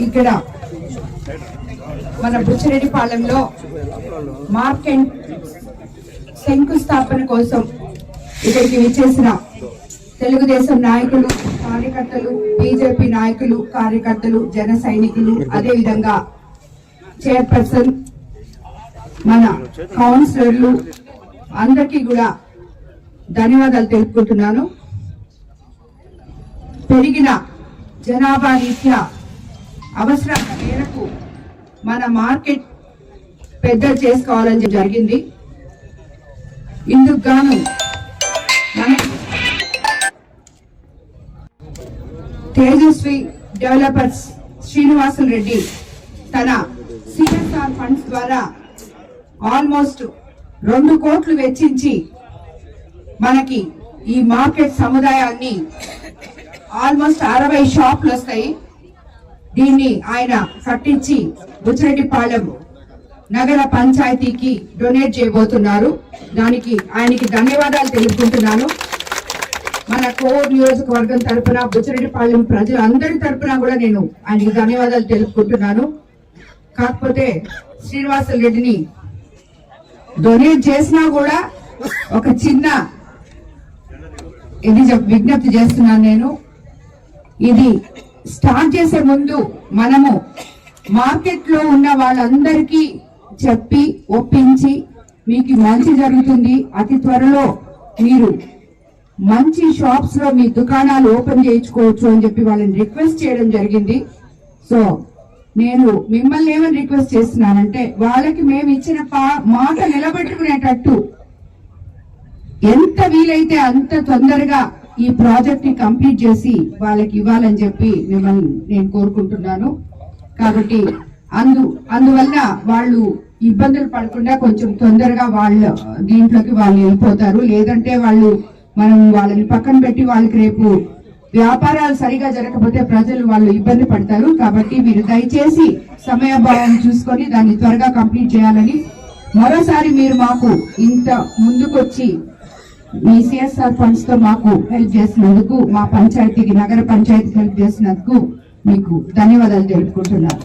ఇక్కడ మన బుచ్చిరెడ్డిపాలెంలో మార్కెట్ శంకుస్థాపన కోసం ఇక్కడికి విచ్చేసిన తెలుగుదేశం నాయకులు కార్యకర్తలు బీజేపీ నాయకులు కార్యకర్తలు జన సైనికులు అదే విధంగా చైర్పర్సన్ మన కౌన్సిలర్లు అందరికీ కూడా ధన్యవాదాలు తెలుపుకుంటున్నాను. పెరిగిన జనాభా రీత్యా అవసరాల మేరకు మన మార్కెట్ పెద్ద చేసుకోవాలని జరిగింది. ఇందుకు గాను మన తేజస్వి డెవలపర్స్ శ్రీనివాసన్ రెడ్డి తన సిఎస్ఆర్ ఫండ్స్ ద్వారా ఆల్మోస్ట్ రెండు కోట్లు వెచ్చించి మనకి ఈ మార్కెట్ సముదాయాన్ని ఆల్మోస్ట్ అరవై షాపులు వస్తాయి. దీన్ని ఆయన కట్టించి బుచ్చిరెడ్డిపాలెం నగర పంచాయతీకి డొనేట్ చేయబోతున్నారు. దానికి ఆయనకి ధన్యవాదాలు తెలుపుకుంటున్నాను. మన కోర్ నియోజకవర్గం తరపున బుచ్చిరెడ్డిపాలెం ప్రజలు అందరి కూడా నేను ఆయనకి ధన్యవాదాలు తెలుపుకుంటున్నాను. కాకపోతే శ్రీనివాస రెడ్డిని డొనేట్ చేసినా కూడా ఒక చిన్న ఇది విజ్ఞప్తి చేస్తున్నాను నేను. ఇది స్టార్ట్ చేసే ముందు మనము మార్కెట్లో ఉన్న వాళ్ళందరికీ చెప్పి ఒప్పించి మీకు మంచి జరుగుతుంది. అతి త్వరలో మీరు మంచి షాప్స్లో మీ దుకాణాలు ఓపెన్ చేయించుకోవచ్చు అని చెప్పి వాళ్ళని రిక్వెస్ట్ చేయడం జరిగింది. సో నేను మిమ్మల్ని ఏమని రిక్వెస్ట్ చేస్తున్నానంటే వాళ్ళకి మేము ఇచ్చిన పా- మాట నిలబెట్టుకునేటట్టు ఎంత వీలైతే అంత తొందరగా ఈ ప్రాజెక్ట్ని కంప్లీట్ చేసి వాళ్ళకి ఇవ్వాలని చెప్పి మిమ్మల్ని నేను కోరుకుంటున్నాను. కాబట్టి అందు అందువల్ల వాళ్ళు ఇబ్బందులు పడకుండా కొంచెం తొందరగా వాళ్ళ దీంట్లోకి వాళ్ళు వెళ్ళిపోతారు. లేదంటే వాళ్ళు మనం వాళ్ళని పక్కన పెట్టి వాళ్ళకి రేపు వ్యాపారాలు సరిగా జరగకపోతే ప్రజలు వాళ్ళు ఇబ్బంది పడతారు. కాబట్టి మీరు దయచేసి సమయభావం చూసుకొని దాన్ని త్వరగా కంప్లీట్ చేయాలని మరోసారి మీరు మాకు ఇంత ముందుకొచ్చి మీ సిఎస్ఆర్ ఫండ్స్తో మాకు హెల్ప్ చేసినందుకు మా పంచాయతీకి నగర పంచాయతీకి హెల్ప్ చేసినందుకు మీకు ధన్యవాదాలు తెలుపుకుంటున్నాను